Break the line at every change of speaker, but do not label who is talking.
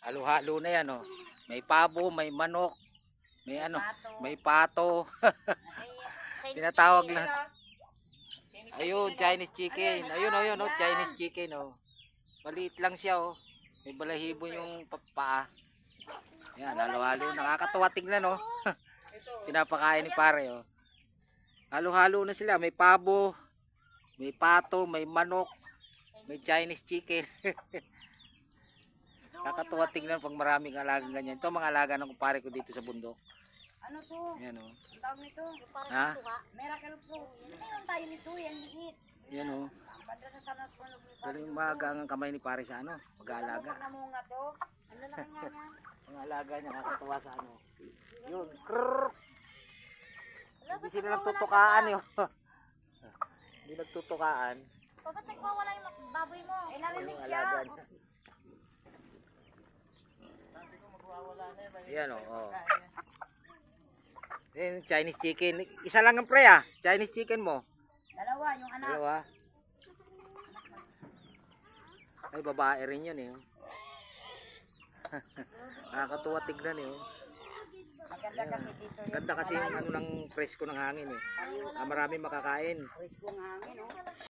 Halo-halo na yan, oh. May pabo, may manok, may ano,
Pato.
may pato. Tinatawag lang. Ayun, Chinese chicken. Ayun, ayun, oh, Chinese chicken, oh. Maliit lang siya, oh. May balahibo yung papa. Yan, halo-halo. Nakakatuwa tignan, oh. Pinapakain ni pare, oh. Halo-halo na sila. May pabo, may pato, may manok, may Chinese chicken. Nakakatuwa tignan pag maraming alagang ganyan. Ito mga alaga ng kumpare ko dito sa bundok.
Ano to?
Yan, oh.
Ang tawag nito? Yung parang
Ha?
suka. Miracle fruit. Meron tayo nito. Yan liit.
Yan, oh.
Na sa mga
Galing maga ang kamay ni pare sa ano, mag-aalaga.
Pag namunga to. Ang lalaki nga niya.
Ang alaga niya nakakatuwa sa ano. Yun, krrrr. Hindi sila nagtutukaan
ka?
yun. Hindi nagtutukaan.
Ba't nagwawala yung baboy mo? Eh, narinig siya.
Alaga niya. Yan o. Oh, Yan, Chinese chicken. Isa lang ang pre ah. Chinese chicken mo.
Dalawa, yung anak.
Dalawa. Ay, babae rin yun eh. Nakakatuwa tignan eh. oh.
Maganda kasi dito.
Ganda kasi yung ano ng presko ng hangin eh. Ah, marami makakain.
Pwes kong hangin, oh.